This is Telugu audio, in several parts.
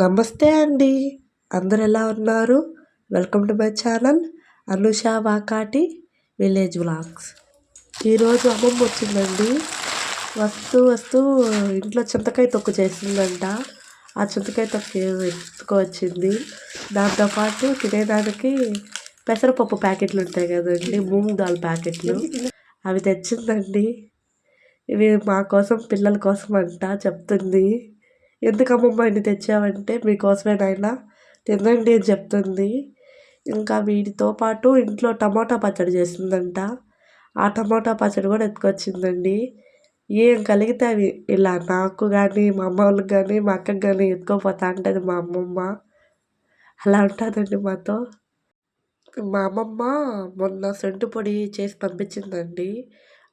నమస్తే అండి. అందరు ఎలా ఉన్నారు? Welcome to my channel Anusha Vakati village blogs ఈరోజు అమ్మమ్మ వచ్చిందండి. వస్తూ వస్తూ ఇంట్లో చింతకాయ తొక్కు చేసిందంట. ఆ చింతకాయ తొక్కు ఎత్తుకొచ్చింది. దాంతోపాటు తినేదానికి పెసరపప్పు ప్యాకెట్లు ఉంటాయి కదండి మూంగ్ దాల్ ప్యాకెట్లు. అవి తెచ్చిందండి. ఇవి మా కోసం పిల్లల కోసం అంట చెప్తుంది. ఎందుకమ్మమ్మ ఇన్ని తెచ్చావంటే మీకోసమే నాయన తినండి అని చెప్తుంది. ఇంకా వీటితో పాటు ఇంట్లో టమోటా పచ్చడి చేసిందంట ఆ టమోటా పచ్చడి కూడా ఎత్తుకొచ్చిందండి. ఏం కలిగితే అవి ఇలా నాకు కానీ మా అమ్మ వాళ్ళకి కానీ మా అక్కకి కానీ ఎత్తుకోపోతా ఉంటుంది మా అమ్మమ్మ. అలా ఉంటుందండి మాతో. మా అమ్మమ్మ మొన్న సెంటు పొడి చేసి పంపించిందండి.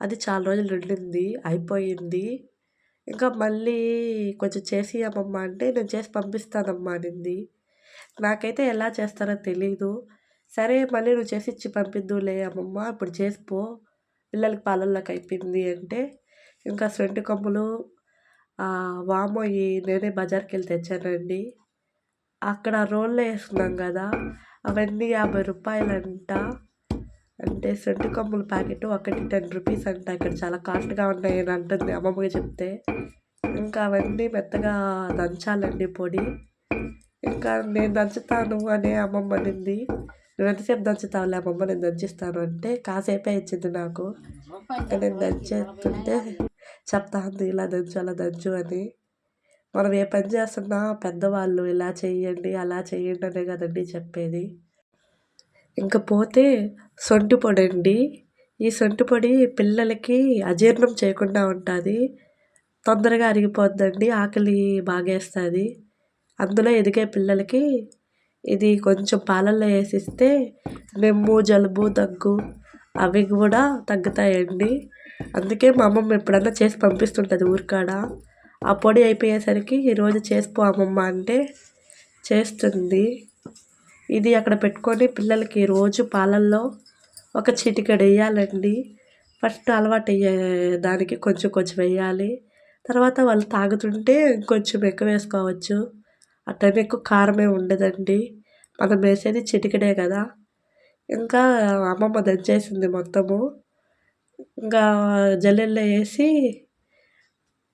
అది చాలా రోజులు ఉండింది అయిపోయింది. ఇంకా మళ్ళీ కొంచెం చేసి అమ్మమ్మ అంటే నేను చేసి పంపిస్తానమ్మా అనింది. నాకైతే ఎలా చేస్తారో తెలీదు. సరే మళ్ళీ నువ్వు చేసి ఇచ్చి పంపిద్దులే అమ్మమ్మ ఇప్పుడు చేసిపో పిల్లలకి పాలల్లోకి అయిపోయింది అంటే ఇంకా సొంటి కొమ్ములు వామోయి నేనే బజార్కి వెళ్ళి తెచ్చానండి. అక్కడ రోల్లో వేసుకున్నాం కదా అవన్నీ యాభై రూపాయలంట. అంటే సొంటి కొమ్ముల ప్యాకెట్ ఒకటి టెన్ రూపీస్ అంట. ఇక్కడ చాలా కాస్ట్గా ఉన్నాయి అని అంటుంది అమ్మమ్మకి చెప్తే. ఇంకా అవన్నీ మెత్తగా దంచాలండి పొడి. ఇంకా నేను దంచుతాను అనే అమ్మమ్మ అనింది. నువ్వు ఎంతసేపు దంచుతావులే అమ్మమ్మ? నేను దంచిస్తాను అంటే కాసేపే ఇచ్చింది నాకు. ఇంకా నేను దంచేస్తుంటే చెప్తా ఉంది ఇలా దంచు అలా దంచు అని. మనం ఏ పని చేస్తున్నా పెద్దవాళ్ళు ఇలా చేయండి అలా చేయండి అనే కదండి చెప్పేది. ఇంకా పోతే సొంటి పొడి అండి ఈ సొంటి పొడి పిల్లలకి అజీర్ణం చేయకుండా ఉంటుంది. తొందరగా అరిగిపోద్దండి ఆకలి బాగేస్తుంది. అందులో ఎదిగే పిల్లలకి ఇది కొంచెం పాలల్లో వేసిస్తే నెమ్ము జలుబు దగ్గు అవి కూడా తగ్గుతాయండి. అందుకే మా అమ్మమ్మ ఎప్పుడన్నా చేసి పంపిస్తుంటుంది ఊరికాడ. ఆ పొడి అయిపోయేసరికి ఈరోజు చేసిపో అమ్మమ్మ అంటే చేస్తుంది. ఇది అక్కడ పెట్టుకొని పిల్లలకి రోజు పాలల్లో ఒక చిటికెడు వేయాలండి. ఫస్ట్ అలవాటు అయ్యే దానికి కొంచెం కొంచెం వేయాలి. తర్వాత వాళ్ళు తాగుతుంటే కొంచెం ఎక్కువ వేసుకోవచ్చు. అట్లనే ఎక్కువ కారమే ఉండదండి. మనం వేసేది చిటికెడే కదా. ఇంకా అమ్మమ్మ దంచేసింది మొత్తము. ఇంకా జల్లెల్లో వేసి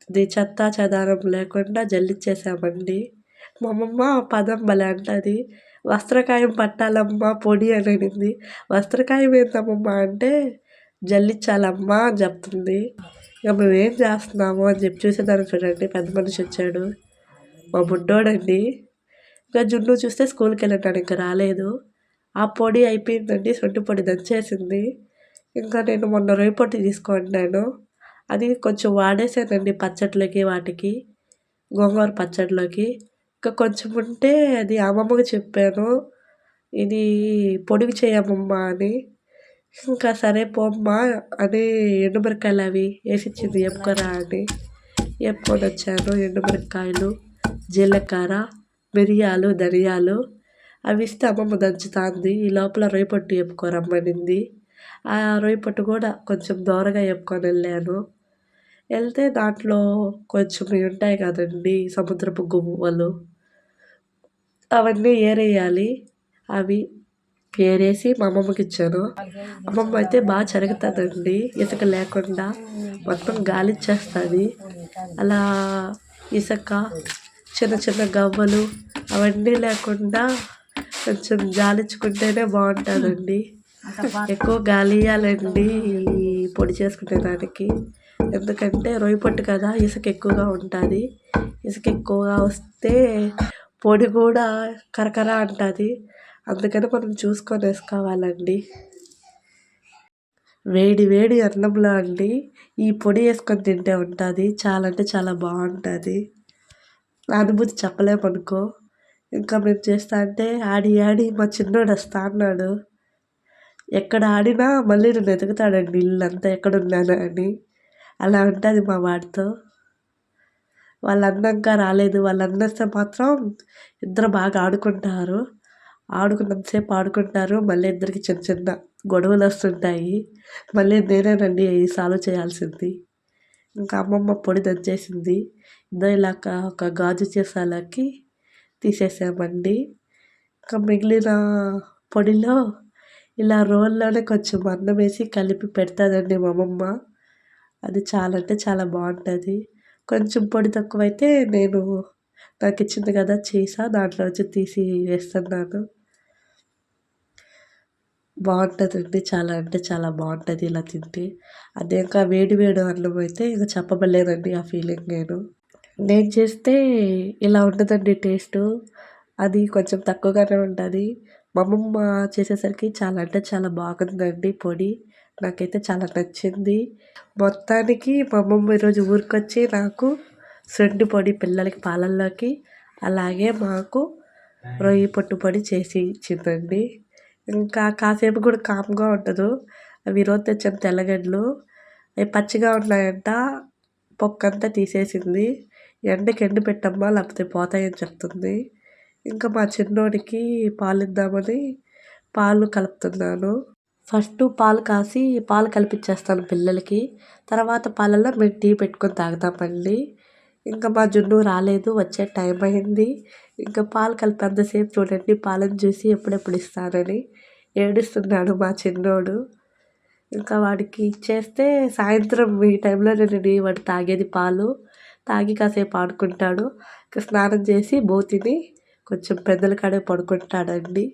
ఇది చెత్త చెదారం లేకుండా జల్లిచ్చేసామండి. మా అమ్మమ్మ పదం భలే అంటుంది. వస్త్రకాయం పట్టాలమ్మా పొడి అని అనింది. వస్త్రకాయం ఏంటమ్మమ్మ అంటే జల్లించాలమ్మా అని చెప్తుంది. ఇక మేము ఏం చేస్తున్నాము అని చెప్పి చూసేదాన్ని చూడండి. పెద్ద మనిషి వచ్చాడు. మా బుడ్డోడండి. ఇంకా జున్ను చూస్తే స్కూల్కి వెళ్ళాడు ఇంకా రాలేదు. ఆ పొడి అయిపోయిందండి సొంటి పొడి దంచేసింది. ఇంకా నేను మొన్న రొయ్యి పొట్టి తీసుకుంటున్నాను అది కొంచెం వాడేసానండి పచ్చట్లోకి వాటికి. గోంగూర పచ్చడిలోకి ఇంకా కొంచెం ఉంటే అది అమ్మమ్మకి చెప్పాను. ఇది పొడివి చేయమ్మమ్మ అని. ఇంకా సరే పోమ్మా అని ఎండుమిరకాయలు అవి వేసిచ్చింది చెప్పుకోరా అని. ఎప్పుకొని వచ్చాను ఎండుమిరకాయలు జీలకర్ర మిరియాలు ధనియాలు. అవి ఇస్తే అమ్మమ్మ దంచుతుంది. ఈ లోపల రొయ్యపట్టు చెప్పుకోరమ్మనింది ఆ రొయ్యపట్టు కూడా కొంచెం దూరగా చెప్పుకొని వెళ్ళాను. వెళ్తే దాంట్లో కొంచెం ఉంటాయి కదండి సముద్రపు గువ్వలు. అవన్నీ ఏరేయాలి. అవి ఏరేసి మా అమ్మమ్మకి ఇచ్చాను. అమ్మమ్మ అయితే బాగా జరుగుతుందండి ఇసుక లేకుండా మొత్తం గాలిచ్చేస్తుంది అలా ఇసుక చిన్న చిన్న గవ్వలు అవన్నీ లేకుండా కొంచెం జాలించుకుంటేనే బాగుంటుందండి. ఎక్కువ గాలి ఇవ్వాలండి పొడి చేసుకునే దానికి. ఎందుకంటే రొయ్యి పొట్టు కదా ఇసుక ఎక్కువగా ఉంటుంది. ఇసుక ఎక్కువగా వస్తే పొడి కూడా కరకర అంటుంది. అందుకని మనం చూసుకొని వేసుకోవాలండి. వేడి వేడి అన్నంలో అండి. ఈ పొడి వేసుకొని తింటే ఉంటుంది. చాలా అంటే చాలా బాగుంటుంది. అనుభూతి చెప్పలేమనుకో. ఇంకా మేము చేస్తా అంటే ఆడి ఆడి మా చిన్నోడు వస్తా అన్నాడు. ఎక్కడ ఆడినా మళ్ళీ నన్ను ఇల్లు ఇల్లంతా ఎక్కడున్నాను అని అలా ఉంటుంది మా వాడితో. వాళ్ళు అందంగా రాలేదు. వాళ్ళు అన్నస్తే మాత్రం ఇద్దరు బాగా ఆడుకుంటారు. ఆడుకున్నంతసేపు ఆడుకుంటారు మళ్ళీ ఇద్దరికి చిన్న చిన్న గొడవలు వస్తుంటాయి. మళ్ళీ నేనేనండి సాల్వ్ చేయాల్సింది. ఇంకా అమ్మమ్మ పొడి దంచేసింది. ఇదో ఇలాక ఒక గాజు చేసాలకి తీసేసామండి. ఇంకా మిగిలిన పొడిలో ఇలా రోల్లోనే కొంచెం అన్నం వేసి కలిపి పెడతాదండి మా అమ్మమ్మ. అది చాలా అంటే చాలా బాగుంటుంది. కొంచెం పొడి తక్కువైతే నేను నాకు ఇచ్చింది కదా చీస దాంట్లో వచ్చి తీసి వేస్తున్నాను. బాగుంటుందండి చాలా అంటే చాలా బాగుంటుంది ఇలా తింటే. అదే ఇంకా వేడి వేడి అన్నం అయితే ఇంకా చెప్పబడలేదండి ఆ ఫీలింగ్ నేను. నేను చేస్తే ఇలా ఉంటుందండి టేస్టు. అది కొంచెం తక్కువగానే ఉంటుంది. మా అమ్మమ్మ చేసేసరికి చాలా అంటే చాలా బాగుందండి పొడి. నాకైతే చాలా నచ్చింది. మొత్తానికి మా అమ్మమ్మ ఈరోజు ఊరికొచ్చి నాకు సొంటి పొడి పిల్లలకి పాలల్లోకి అలాగే మాకు రొయ్యి పొట్టు పొడి చేసి ఇచ్చిందండి. ఇంకా కాసేపు కూడా కామ్గా ఉండదు. అవి ఈరోజు తెచ్చిన తెల్లగడ్డలు. అవి పచ్చిగా ఉన్నాయంట పొక్కంతా తీసేసింది. ఎండకి ఎండు పెట్టమ్మా లేకపోతే పోతాయని చెప్తుంది. ఇంకా మా చిన్నోడికి పాలు ఇద్దామని పాలు కలుపుతున్నాను. ఫస్ట్ పాలు కాసి పాలు కలిపిచ్చేస్తాను పిల్లలకి. తర్వాత పాలల్లో మేము టీ పెట్టుకొని తాగుతామండి ఇంకా మా జున్ను రాలేదు వచ్చే టైం అయింది. ఇంకా పాలు కలిపేంతసేపు చూడండి పాలను చూసి ఎప్పుడెప్పుడు ఇస్తానని ఏడుస్తున్నాడు మా చిన్నోడు. ఇంకా వాడికి ఇచ్చేస్తే సాయంత్రం ఈ టైంలో నేను వాడు తాగేది పాలు. తాగి కాసేపు ఆడుకుంటాడు. ఇంకా స్నానం చేసి బోతిని కొంచెం పెద్దల కాడే పడుకుంటాడండి.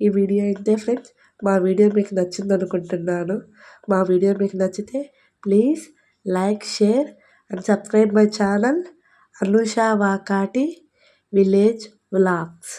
ఈ వీడియో అయితే ఫ్రెండ్స్. మా వీడియో మీకు నచ్చింది అనుకుంటున్నాను మా వీడియో మీకు నచ్చితే please like share and subscribe my channel Anusha Vakati village vlogs.